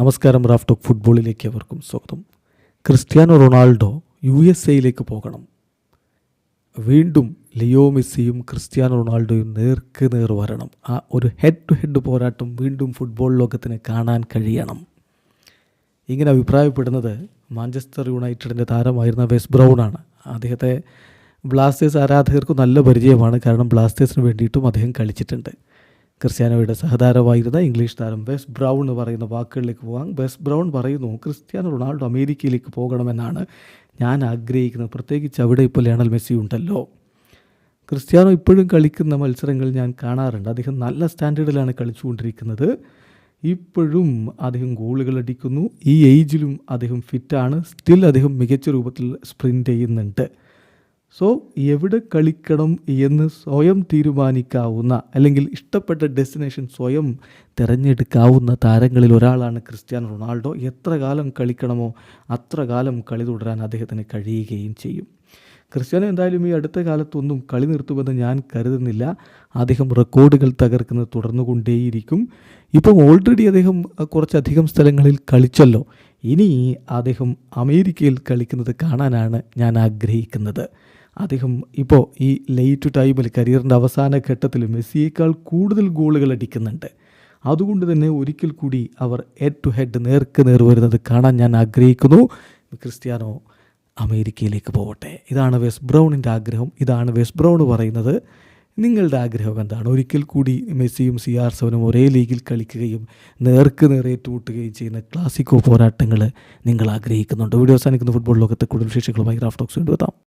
നമസ്കാരം Raf talk ഫുട്ബോളിലേക്ക് അവർക്കും സ്വാഗതം. ക്രിസ്ത്യാനോ റൊണാൾഡോ യു എസ് എയിലേക്ക് പോകണം. വീണ്ടും ലിയോ മെസ്സിയും ക്രിസ്ത്യാനോ റൊണാൾഡോയും നേർക്ക് നേർ വരണം. ആ ഒരു ഹെഡ് ടു ഹെഡ് പോരാട്ടം വീണ്ടും ഫുട്ബോൾ ലോകത്തിന് കാണാൻ കഴിയണം. ഇങ്ങനെ അഭിപ്രായപ്പെടുന്നത് മാഞ്ചസ്റ്റർ യുണൈറ്റഡിന്റെ താരമായിരുന്ന വെസ് ബ്രൗണാണ്. അദ്ദേഹത്തെ ബ്ലാസ്റ്റേഴ്സ് ആരാധകർക്ക് നല്ല പരിചയമാണ്. കാരണം ബ്ലാസ്റ്റേഴ്സിന് വേണ്ടിയിട്ടും അദ്ദേഹം കളിച്ചിട്ടുണ്ട്. ക്രിസ്ത്യാനോയുടെ സഹതാരമായിരുന്ന ഇംഗ്ലീഷ് താരം വെസ് ബ്രൗൺ എന്ന് പറയുന്ന വാക്കുകളിലേക്ക് പോകാം. വെസ് ബ്രൗൺ പറയുന്നു ക്രിസ്ത്യാനോ റൊണാൾഡോ അമേരിക്കയിലേക്ക് പോകണമെന്നാണ്. ഞാൻ ആഗ്രഹിക്കുന്നത് പ്രത്യേകിച്ച് അവിടെ ഇപ്പോൾ ലയണൽ മെസ്സി ഉണ്ടല്ലോ. ക്രിസ്ത്യാനോ ഇപ്പോഴും കളിക്കുന്ന മത്സരങ്ങൾ ഞാൻ കാണാറുണ്ട്. അദ്ദേഹം നല്ല സ്റ്റാൻഡേർഡിലാണ് കളിച്ചുകൊണ്ടിരിക്കുന്നത്. ഇപ്പോഴും അദ്ദേഹം ഗോളുകൾ അടിക്കുന്നു. ഈ ഏജിലും അദ്ദേഹം ഫിറ്റാണ് സ്റ്റിൽ അദ്ദേഹം മികച്ച രൂപത്തിൽ സ്പ്രിന്റ് ചെയ്യുന്നുണ്ട്. സോ എവിടെ കളിക്കണം എന്ന് സ്വയം തീരുമാനിക്കാവുന്ന അല്ലെങ്കിൽ ഇഷ്ടപ്പെട്ട ഡെസ്റ്റിനേഷൻ സ്വയം തിരഞ്ഞെടുക്കാവുന്ന താരങ്ങളിൽ ഒരാളാണ് ക്രിസ്ത്യാനോ റൊണാൾഡോ. എത്ര കാലം കളിക്കണമോ അത്ര കാലം കളി തുടരാൻ അദ്ദേഹത്തിന് കഴിയുകയും ചെയ്യും. ക്രിസ്ത്യാനോ എന്തായാലും ഈ അടുത്ത കാലത്തൊന്നും കളി നിർത്തുമെന്ന് ഞാൻ കരുതുന്നില്ല. അദ്ദേഹം റെക്കോർഡുകൾ തകർക്കുന്നത് തുടർന്നുകൊണ്ടേയിരിക്കും. ഇപ്പം ഓൾറെഡി അദ്ദേഹം കുറച്ചധികം സ്ഥലങ്ങളിൽ കളിച്ചല്ലോ. ഇനി അദ്ദേഹം അമേരിക്കയിൽ കളിക്കുന്നത് കാണാനാണ് ഞാൻ ആഗ്രഹിക്കുന്നത്. അദ്ദേഹം ഇപ്പോൾ ഈ ലേറ്റ് ടൈമിൽ കരിയറിന്റെ അവസാന ഘട്ടത്തിൽ മെസ്സിയേക്കാൾ കൂടുതൽ ഗോളുകൾ അടിക്കുന്നുണ്ട്. അതുകൊണ്ട് തന്നെ ഒരിക്കൽ കൂടി അവർ ഹെഡ് ടു ഹെഡ് നേർക്ക് നേർ വരുന്നത് കാണാൻ ഞാൻ ആഗ്രഹിക്കുന്നു. ക്രിസ്ത്യാനോ അമേരിക്കയിലേക്ക് പോകട്ടെ ഇതാണ് വെസ്റ്റ് ബ്രൗണിന്റെ ആഗ്രഹം. ഇതാണ് വെസ്റ്റ് ബ്രൗൺ പറയുന്നത്. നിങ്ങളുടെ ആഗ്രഹം എന്താണ്? ഒരിക്കൽ കൂടി മെസ്സിയും സി ആർ സെവനും ഒരേ ലീഗിൽ കളിക്കുകയും നേർക്ക് നേരെ ഏറ്റുമുട്ടുകയും ചെയ്യുന്ന ക്ലാസിക്കോ പോരാട്ടങ്ങൾ നിങ്ങൾ ആഗ്രഹിക്കുന്നുണ്ട്. വീഡിയോ അവസാനിക്കുന്ന. ഫുട്ബോൾ ലോകത്തെ കൂടുതൽ വിശേഷങ്ങളുമായി റാഫ്റ്റോക്സ് കൊണ്ടുവെത്താം